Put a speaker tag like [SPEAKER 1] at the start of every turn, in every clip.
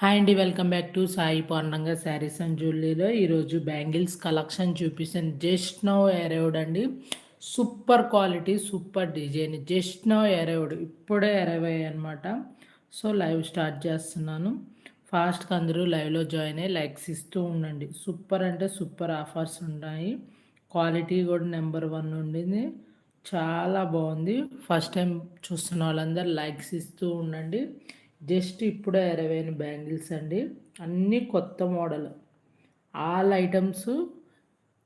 [SPEAKER 1] Hi అండి welcome back to Sai పాండంగా saris and జ్యువెలరీలో. ఈరోజు బ్యాంగిల్స్ కలెక్షన్ చూపిస్తాను. జస్ట్ నో ఎరైవ్డ్ అండి. Super quality super design. Just now arrived ఇప్పుడే ఎరైవ్ అనమాట సో లైవ్ స్టార్ట్ చేస్తున్నాను. ఫాస్ట్గా అందరూ లైవ్లో జాయిన్ అయ్యి లైక్స్ ఇస్తూ ఉండండి. సూపర్ అంటే సూపర్ ఆఫర్స్ ఉన్నాయి క్వాలిటీ కూడా నెంబర్ వన్ ఉండింది. చాలా బాగుంది. ఫస్ట్ టైం చూస్తున్న వాళ్ళందరూ లైక్స్ ఇస్తూ ఉండండి. జస్ట్ ఇప్పుడే అరవైన బ్యాంగిల్స్ అండి. అన్నీ కొత్త మోడల్. ఆల్ ఐటమ్స్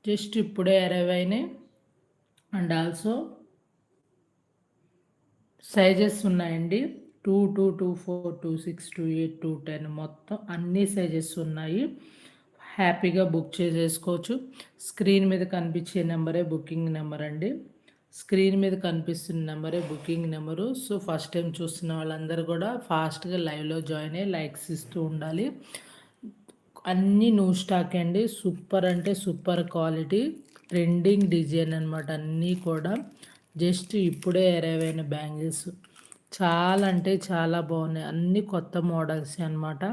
[SPEAKER 1] జస్ట్ ఇప్పుడే ఇరవైనాయి అండ్ ఆల్సో సైజెస్ ఉన్నాయండి. Two two two four two six two eight two ten మొత్తం అన్ని సైజెస్ ఉన్నాయి. హ్యాపీగా బుక్ చేసేసుకోవచ్చు. స్క్రీన్ మీద కనిపించే నెంబరే బుకింగ్ నెంబర్ అండి. స్క్రీన్ మీద కనిపిస్తున్న నెంబరే booking number. So first time చూస్తున్న వాళ్ళందరూ కూడా ఫాస్ట్గా లైవ్లో జాయిన్ అయ్యి లైక్స్ ఇస్తూ ఉండాలి. అన్నీ న్యూ స్టాక్ అండి. సూపర్ అంటే సూపర్ క్వాలిటీ. ట్రెండింగ్ డిజైన్ అనమాట అన్నీ కూడా. జస్ట్ ఇప్పుడే ఎరవైన బ్యాంగిల్స్. చాలా అంటే చాలా బాగున్నాయి. అన్నీ కొత్త మోడల్స్ అనమాట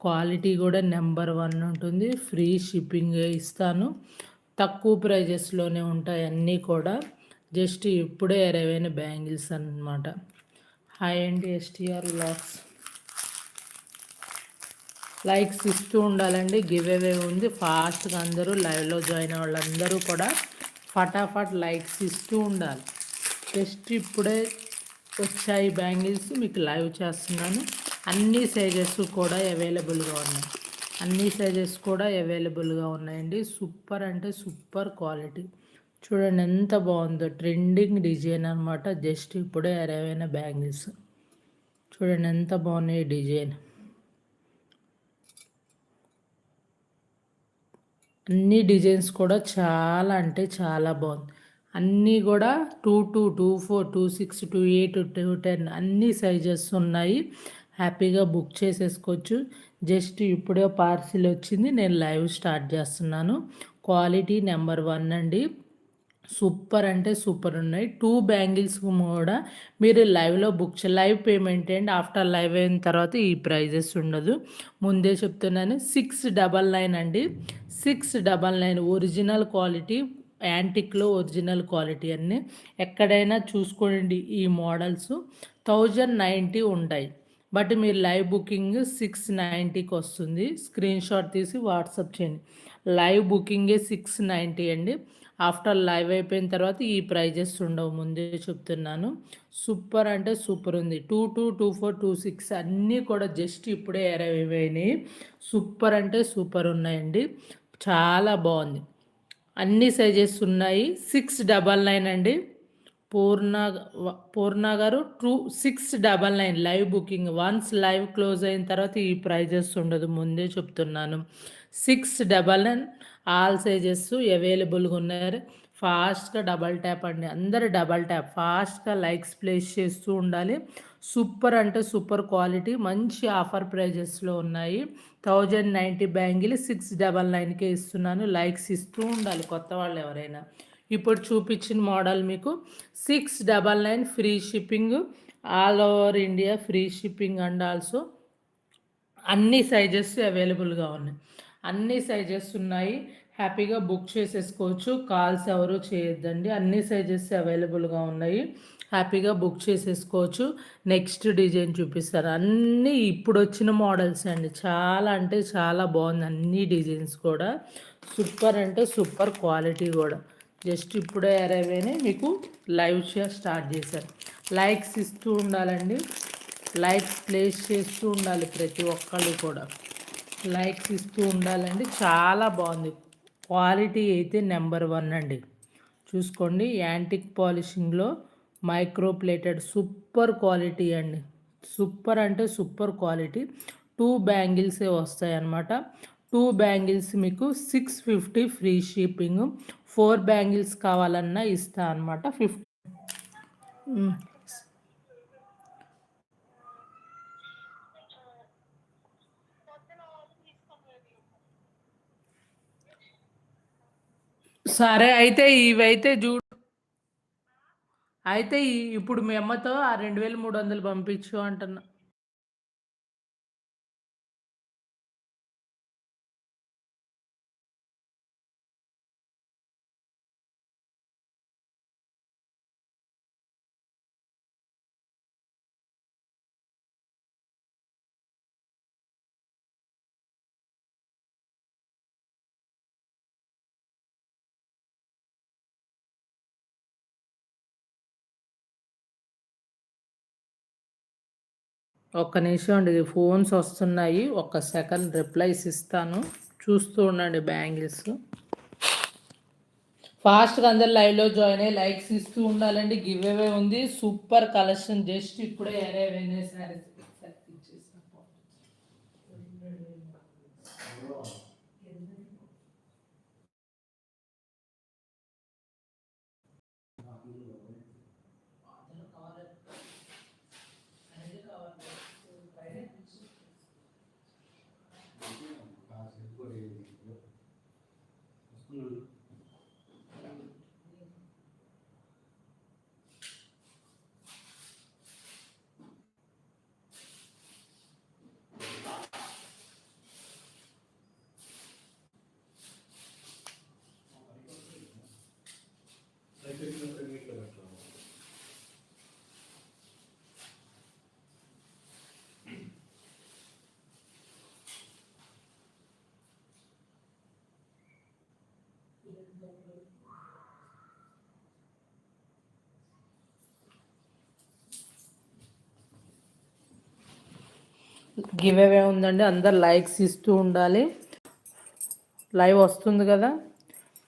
[SPEAKER 1] క్వాలిటీ కూడా నెంబర్ వన్ ఉంటుంది. ఫ్రీ షిప్పింగ్ ఇస్తాను. తక్కువ ప్రైజెస్లోనే ఉంటాయి అన్నీ కూడా. జస్ట్ ఇప్పుడే ఎరవైన బ్యాంగిల్స్ అనమాట హాయ్ అండి ఎస్టీఆర్ లాక్స్ లైక్స్ ఇస్తూ ఉండాలండి. గివ్ అవే ఉంది. ఫాస్ట్గా అందరూ లైవ్లో జాయిన్ వాళ్ళందరూ కూడా ఫటాఫట్ లైక్స్ ఇస్తూ ఉండాలి. జస్ట్ ఇప్పుడే వచ్చాయి బ్యాంగిల్స్ మీకు లైవ్ చేస్తున్నాను. అన్ని సైజెస్ కూడా అవైలబుల్గా ఉన్నాయి. అన్ని సైజెస్ కూడా అవైలబుల్గా ఉన్నాయండి. సూపర్ అంటే సూపర్ క్వాలిటీ చూడండి ఎంత బాగుందో ట్రెండింగ్ డిజైన్ అనమాట జస్ట్ ఇప్పుడే అరైవైన బ్యాంగిల్స్. చూడండి ఎంత బాగున్నాయి డిజైన్. అన్ని డిజైన్స్ కూడా చాలా అంటే చాలా బాగుంది. అన్నీ కూడా two two two four two six two eight two ten అన్ని సైజెస్ ఉన్నాయి. హ్యాపీగా బుక్ చేసేసుకోవచ్చు. జస్ట్ ఇప్పుడే పార్సిల్ వచ్చింది. నేను లైవ్ స్టార్ట్ చేస్తున్నాను. క్వాలిటీ నెంబర్ వన్ అండి. సూపర్ అంటే సూపర్ ఉన్నాయి. టూ బ్యాంగిల్స్ కూడా మీరు లైవ్లో బుక్ చే live payment and after live అయిన తర్వాత ఈ ప్రైజెస్ ఉండదు. ముందే చెప్తున్నాను. సిక్స్ డబల్ నైన్ అండి. Six double nine original quality యాంటిక్లో original quality అన్నీ. ఎక్కడైనా చూసుకోండి ఈ మోడల్స్. థౌజండ్ నైంటీ ఉంటాయి. బట్ మీరు లైవ్ బుకింగ్ సిక్స్ నైంటీకి వస్తుంది. స్క్రీన్ షాట్ తీసి వాట్సాప్ చేయండి. లైవ్ బుకింగే సిక్స్ నైంటీ అండి. ఆఫ్టర్ లైవ్ అయిపోయిన తర్వాత ఈ ప్రైజెస్ ఉండవు ముందే చెప్తున్నాను. సూపర్ అంటే సూపర్ ఉంది. Two two two four two six అన్నీ కూడా జస్ట్ ఇప్పుడే ఎరవైనాయి సూపర్ అంటే సూపర్ ఉన్నాయండి. చాలా బాగుంది. అన్ని సైజెస్ ఉన్నాయి. సిక్స్ డబల్ నైన్ అండి. Purna Purna garu two six double nine live booking once live close అయిన తర్వాత ఈ ప్రైజెస్ ఉండదు ముందే చెప్తున్నాను. Six double nine. All sizes అవైలబుల్గా ఉన్నారు. ఫాస్ట్గా డబల్ ట్యాప్ అండి. అందరు డబల్ ట్యాప్. ఫాస్ట్గా లైక్స్ ప్లేస్ చేస్తూ ఉండాలి. సూపర్ అంటే సూపర్ క్వాలిటీ. మంచి ఆఫర్ ప్రైజెస్లో ఉన్నాయి. Thousand ninety bangle six double నైన్కే ఇస్తున్నాను. లైక్స్ ఇస్తూ ఉండాలి కొత్త వాళ్ళు ఎవరైనా. ఇప్పుడు చూపించిన మోడల్ మీకు. Six double nine free shipping. All over India free shipping and also అన్ని సైజెస్ అవైలబుల్గా ఉన్నాయి. అన్ని సైజెస్ ఉన్నాయి. హ్యాపీగా బుక్ చేసేసుకోవచ్చు. కాల్స్ ఎవరు చేయొద్దండి. అన్ని సైజెస్ అవైలబుల్గా ఉన్నాయి. హ్యాపీగా బుక్ చేసేసుకోవచ్చు. నెక్స్ట్ డిజైన్ చూపిస్తారు. అన్నీ ఇప్పుడు వచ్చిన మోడల్స్ అండి. చాలా అంటే చాలా బాగుంది అన్ని డిజైన్స్ కూడా. సూపర్ అంటే సూపర్ క్వాలిటీ కూడా. జస్ట్ ఇప్పుడే అరైవ్ మీకు లైవ్ షేర్ స్టార్ట్ చేశారు. లైక్స్ ఇస్తూ ఉండాలండి. లైక్స్ ప్లేస్ చేస్తూ ఉండాలి ప్రతి ఒక్కళ్ళు కూడా. లైక్స్ ఇస్తూ ఉండాలండి. చాలా బాగుంది. క్వాలిటీ అయితే నెంబర్ వన్ అండి. చూసుకోండి యాంటిక్ పాలిషింగ్లో మైక్రో ప్లేటెడ్ సూపర్ క్వాలిటీ అండి. సూపర్ అంటే సూపర్ క్వాలిటీ. టూ బ్యాంగిల్సే వస్తాయి అన్నమాట టూ బ్యాంగిల్స్ మీకు six fifty free shipping. Four bangles కావాలన్నా ఇస్తా అనమాట ఫిఫ్టీ. సరే అయితే ఇవైతే చూడు అయితే ఇప్పుడు మీ అమ్మతో ఆ రెండు వేల మూడు వందలు పంపించు అంటున్నా. ఒక్క నిమిషం అండి ఫోన్స్ వస్తున్నాయి. ఒక్క సెకండ్ రిప్లైస్ ఇస్తాను. చూస్తూ ఉండండి బ్యాంగిల్స్. ఫాస్ట్గా అందరు లైవ్లో జాయిన్ అయ్యి లైక్స్ ఇస్తూ ఉండాలండి. గివ్ అవే ఉంది. సూపర్ కలెక్షన్ జస్ట్ ఇప్పుడే అరైవ్ అయిన సారీస్. Mm. గివ్ అవే ఉందండి. అందరు లైక్స్ ఇస్తూ ఉండాలి. లైవ్ వస్తుంది కదా.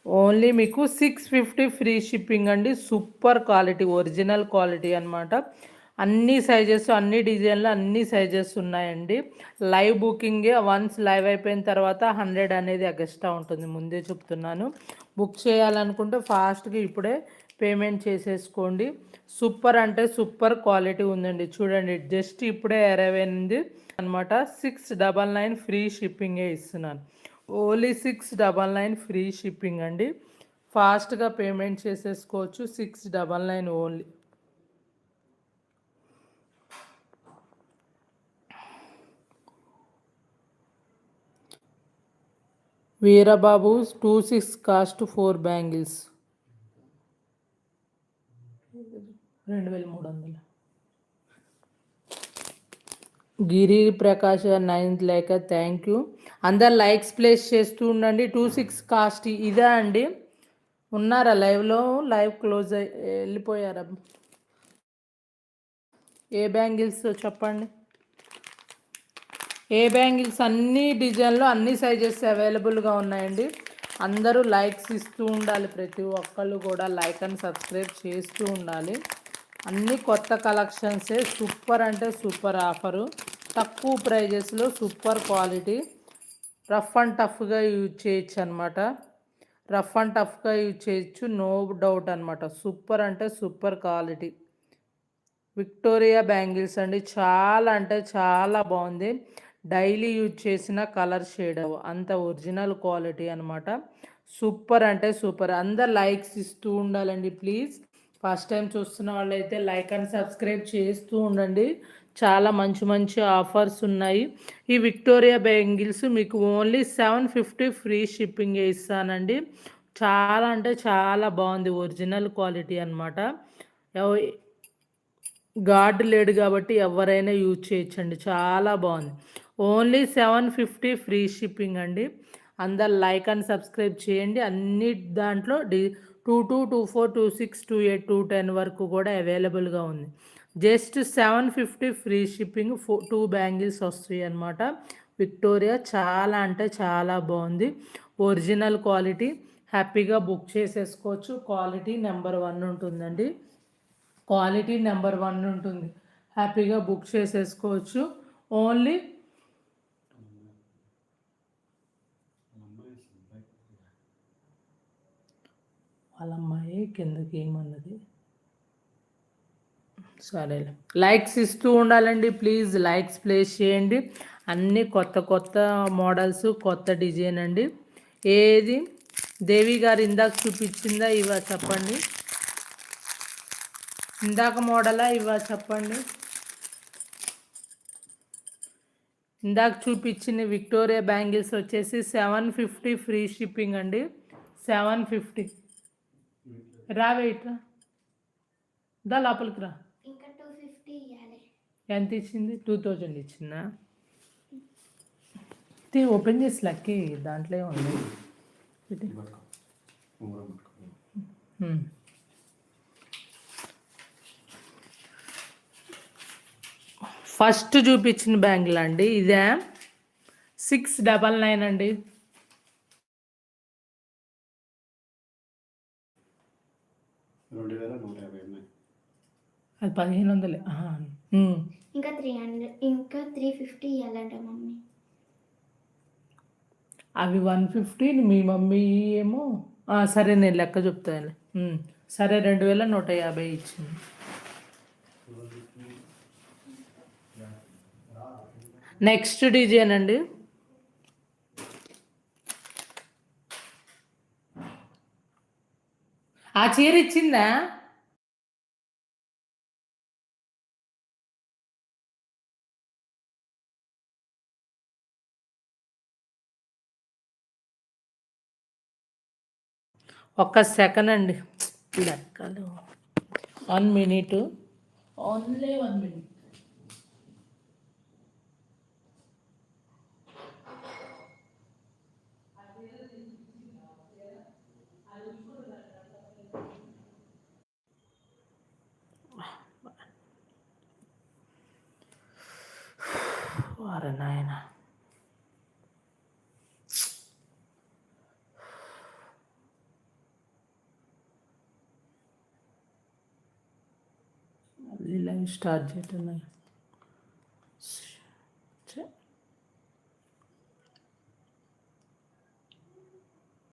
[SPEAKER 1] ఓన్లీ మీకు సిక్స్ ఫిఫ్టీ ఫ్రీ షిప్పింగ్ అండి. సూపర్ క్వాలిటీ ఒరిజినల్ క్వాలిటీ అనమాట అన్ని సైజెస్ అన్ని డిజైన్లు అన్ని సైజెస్ ఉన్నాయండి. లైవ్ బుకింగే వన్స్ లైవ్ అయిపోయిన తర్వాత హండ్రెడ్ అనేది ఎక్స్ట్రా ఉంటుంది. ముందే చెప్తున్నాను. బుక్ చేయాలనుకుంటే ఫాస్ట్గా ఇప్పుడే పేమెంట్ చేసేసుకోండి. సూపర్ అంటే సూపర్ క్వాలిటీ ఉందండి. చూడండి జస్ట్ ఇప్పుడే అరైవ్ అయింది. అనమాట సిక్స్ డబల్ నైన్ ఫ్రీ షిప్పింగే ఇస్తున్నాను. Only six double nine free shipping అండి. ఫాస్ట్గా పేమెంట్ చేసేసుకోవచ్చు. Six double nine only Veerababu two six cost four bangles రెండు వేల మూడు వందలు. Giri Prakash ninth like thank you అందరు లైక్స్ ప్లేస్ చేస్తూ ఉండండి. టూ సిక్స్ కాస్ట్ ఇదే అండి. ఉన్నారా? లైవ్లో లైవ్ క్లోజ్ అయి వెళ్ళిపోయారా? ఏ బ్యాంగిల్స్ చెప్పండి? ఏ బ్యాంగిల్స్? అన్ని డిజైన్లో అన్ని సైజెస్ అవైలబుల్గా ఉన్నాయండి. అందరూ లైక్స్ ఇస్తూ ఉండాలి. ప్రతి ఒక్కళ్ళు కూడా లైక్ అండ్ సబ్స్క్రైబ్ చేస్తూ ఉండాలి. అన్ని కొత్త కలెక్షన్సే సూపర్ అంటే సూపర్ ఆఫరు. తక్కువ ప్రైజెస్లో సూపర్ క్వాలిటీ. రఫ్ అండ్ టఫ్గా యూజ్ చేయొచ్చు అనమాట రఫ్ అండ్ టఫ్గా యూజ్ చేయొచ్చు నో డౌట్ అనమాట. సూపర్ అంటే సూపర్ క్వాలిటీ. విక్టోరియా బ్యాంగిల్స్ అండి. చాలా అంటే చాలా బాగుంది. డైలీ యూజ్ చేసిన కలర్ షేడ్. అంత ఒరిజినల్ క్వాలిటీ అనమాట. సూపర్ అంటే సూపర్. అందరు లైక్స్ ఇస్తూ ఉండాలండి ప్లీజ్. ఫస్ట్ టైం చూస్తున్న వాళ్ళైతే లైక్ అండ్ సబ్స్క్రైబ్ చేస్తూ ఉండండి. చాలా మంచి మంచి ఆఫర్స్ ఉన్నాయి. ఈ విక్టోరియా బ్యాంగిల్స్ మీకు only seven fifty free shipping ఇస్తానండి. చాలా అంటే చాలా బాగుంది. ఒరిజినల్ క్వాలిటీ అనమాట గాడ్ లేడు కాబట్టి ఎవరైనా యూజ్ చేయొచ్చండి. చాలా బాగుంది. Only seven fifty free shipping అండి. అందరు లైక్ అండ్ సబ్స్క్రైబ్ చేయండి. అన్ని దాంట్లో D two two two four two six two eight two ten వరకు కూడా అవైలబుల్గా ఉంది. Just seven fifty free shipping ఫో టూ బ్యాంగిల్స్ వస్తాయి అనమాట విక్టోరియా చాలా అంటే చాలా బాగుంది. ఒరిజినల్ క్వాలిటీ హ్యాపీగా బుక్ చేసేసుకోవచ్చు. క్వాలిటీ నెంబర్ వన్ ఉంటుందండి. క్వాలిటీ నెంబర్ వన్ ఉంటుంది. హ్యాపీగా బుక్ చేసేసుకోవచ్చు. ఓన్లీ వాళ్ళ అమ్మాయి కిందకి ఏమన్నది? సరే లైక్స్ ఇస్తూ ఉండాలండి ప్లీజ్ లైక్స్ ప్లేస్ చేయండి. అన్నీ కొత్త కొత్త మోడల్స్ కొత్త డిజైన్ అండి. ఏది? దేవి గారు ఇందాక చూపించిందా? ఇవా చెప్పండి. ఇందాక మోడలా ఇవా చెప్పండి. ఇందాక చూపించిన విక్టోరియా బ్యాంగిల్స్ వచ్చేసి సెవెన్ ఫిఫ్టీ ఫ్రీ షిప్పింగ్ అండి. సెవెన్ ఫిఫ్టీ రావే ఇట్రా. దా లోపలికి రా. ఎంత ఇచ్చింది? టూ థౌజండ్ ఇచ్చిందా? ఓపెన్ చేసి లక్కి దాంట్లో ఉంది ఫస్ట్ చూపించిన బ్యాంగిల్ అండి ఇదే. సిక్స్ డబల్ నైన్ అండి
[SPEAKER 2] రెండు వేల నూట యాభై ఉన్నాయి
[SPEAKER 1] అది పదిహేను వందలే.
[SPEAKER 3] ఇంకా త్రీ హండ్రెడ్ ఇంకా త్రీ ఫిఫ్టీ ఇవ్వాలంట మమ్మీ.
[SPEAKER 1] అవి వన్ ఫిఫ్టీ మీ మమ్మీ ఏమో? ఆ, సరే నేను లెక్క చెప్తాను. సరే రెండు వేల నూట యాభై ఇచ్చింది. నెక్స్ట్ డిజైన్ అండి ఆ చీర ఇచ్చిందా? ఒక్క సెకండ్ అండి. లెక్కలు. One minute. Only one minute. వారు స్టార్ట్ చేయటమే